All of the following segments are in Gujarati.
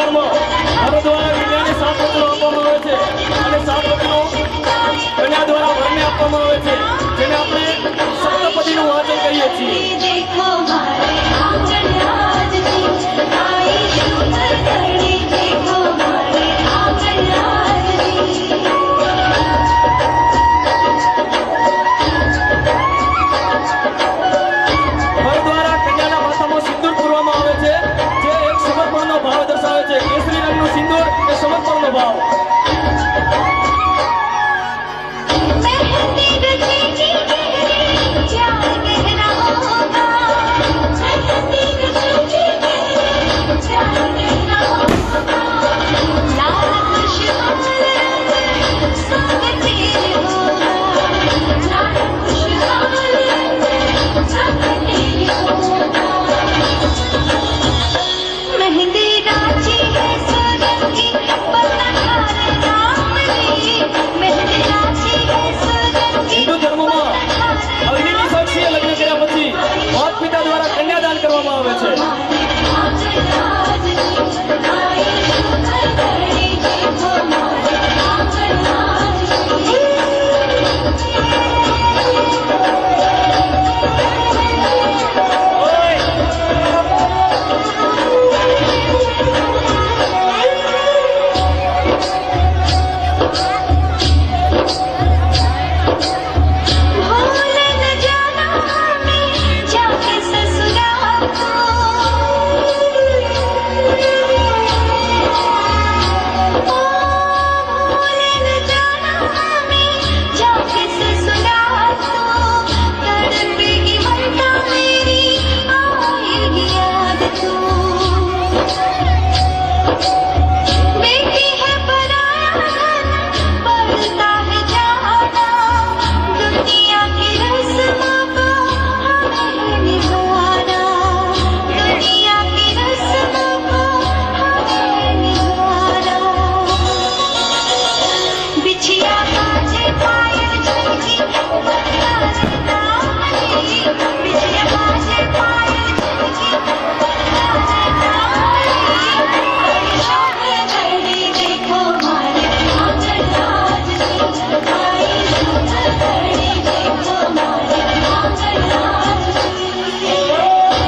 વિસ્તારમાં ઘરો દ્વારા કન્યાને સાત વચનો આપવામાં આવે છે. અને સાત દ્વારા વરને આપવામાં આવે છે. જેને આપણે સપ્તપદીનું વાંચન કહીએ છીએ.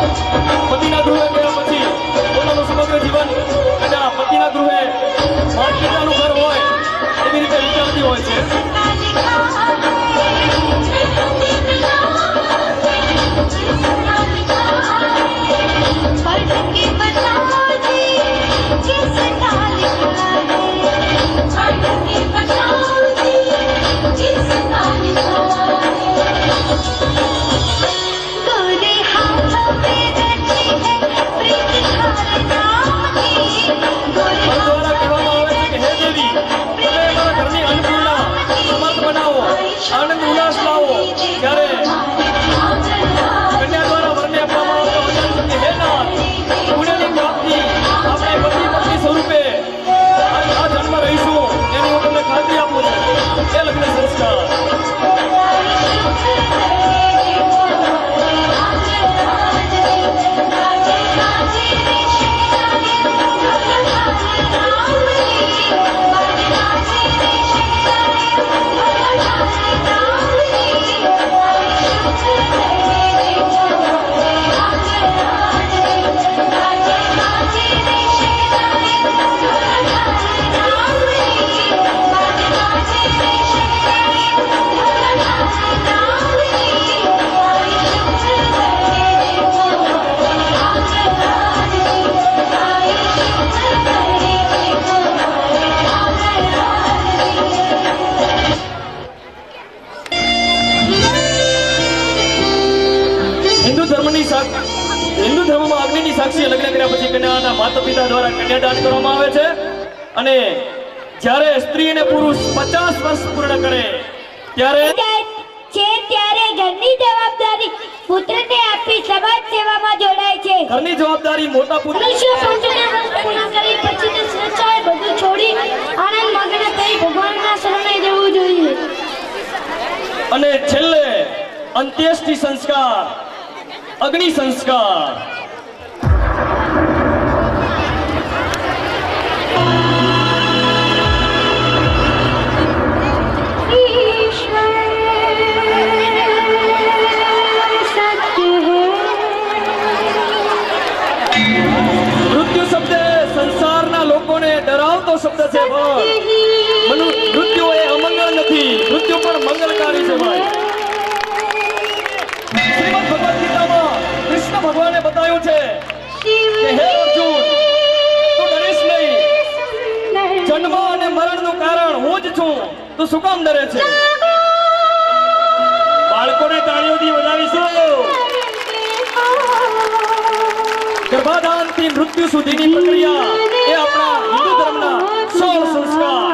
Thank you. Star. સંસ્થા દ્વારા કન્યાદાન કરવામાં આવે છે અને જ્યારે સ્ત્રી અને પુરુષ પચાસ વર્ષ પૂર્ણ કરે ત્યારે અને છેલ્લે અંત્યેષ્ટિ સંસ્કાર અગ્નિ સંસ્કાર. બતાવ્યું છે જન્મ અને મરણનું કારણ હું જ છું. તું શું કામ ડરે છે? બાળકોને તાળીઓથી વધાવીશું ગર્ભાધાનથી મૃત્યુ સુધીની પ્રક્રિયા એ આપણા હિન્દુ ધર્મના સોળ સંસ્કાર.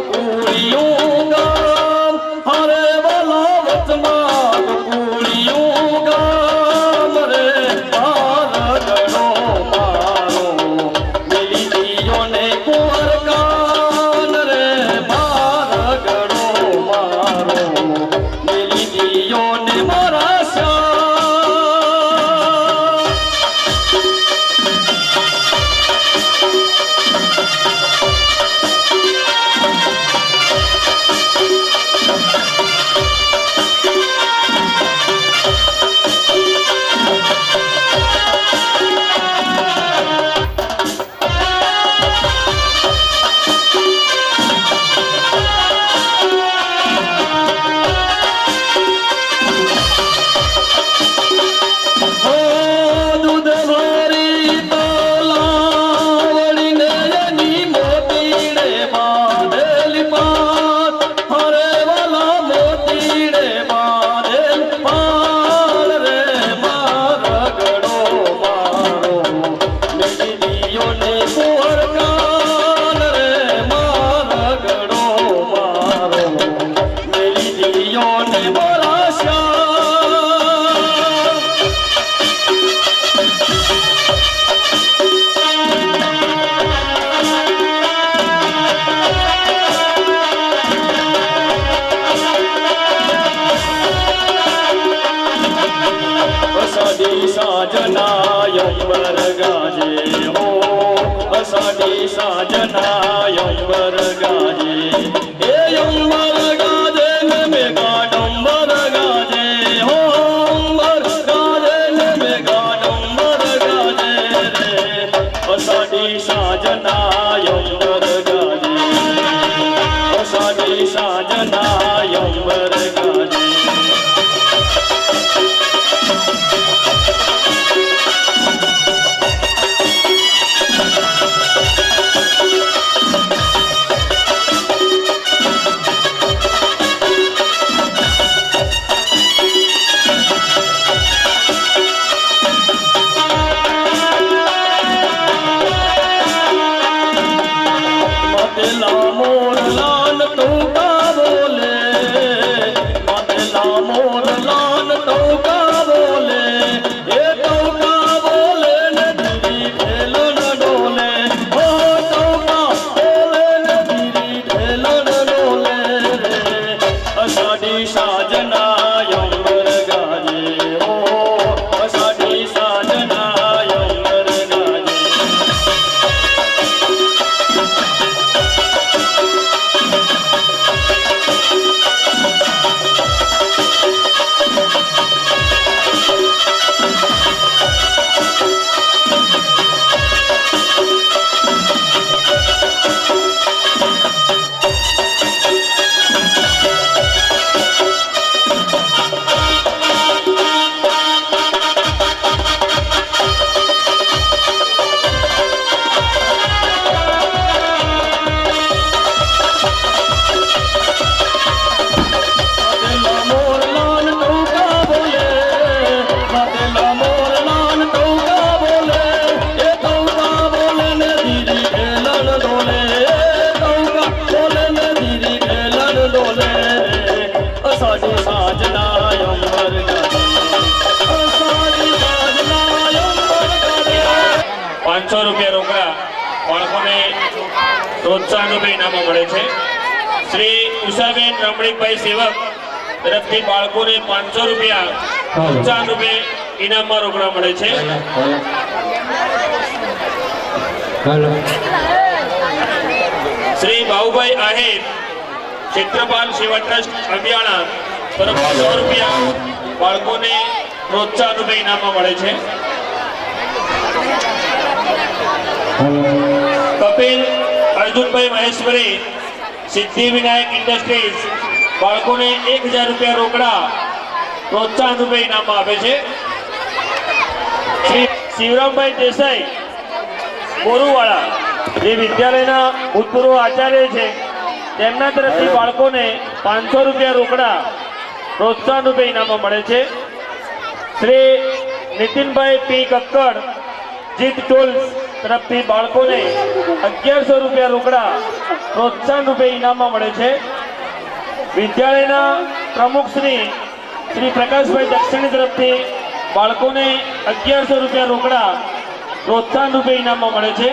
પૂર્યું અષાઢી સાજના યંબર ગાજે હો અષાઢી સાજના યંબર ગાજે હે યંબર પાંચસો રૂપિયા રોકડા બાળકોને પ્રોત્સાહન રૂપે ઇનામો મળે છે. શ્રી ઉષાબેન રમણીકભાઈ સેવક તરફથી બાળકોને પાંચસો રૂપિયા પ્રોત્સાહન રૂપે ઇનામમાં રોકડા મળે છે. શ્રી ભાઉભાઈ આહિર ક્ષેત્રપાલ સેવા ટ્રસ્ટ અબિયાણા તરફ સો રૂપિયા બાળકોને પ્રોત્સાહન રૂપે ઇનામમાં મળે છે. કપિલ, અર્જુનભાઈ મહેશ્વરી સિદ્ધિ વિનાયક ઇન્ડસ્ટ્રીઝ, બાળકોને એક હજાર રૂપિયા રોકડા પ્રોત્સાહન રૂપે ઇનામમાં આપે છે. શ્રી શિવરામભાઈ દેસાઈ, બોરુવાળા, જે વિદ્યાલયના ભૂતપૂર્વ આચાર્ય છે, તેમના તરફથી બાળકોને પાંચસો રૂપિયા રોકડા પ્રોત્સાહન રૂપે ઇનામો મળે છે. શ્રી નીતિનભાઈ પી કક્કડ, જીત ટોલ્સ તરફથી બાળકોને અગિયારસો રૂપિયા રોકડા પ્રોત્સાહન રૂપે ઇનામમાં મળે છે. વિદ્યાલયના પ્રમુખ શ્રી શ્રી પ્રકાશભાઈ દક્ષિણી તરફથી બાળકોને અગિયારસો રૂપિયા રોકડા પ્રોત્સાહન રૂપે ઇનામમાં મળે છે.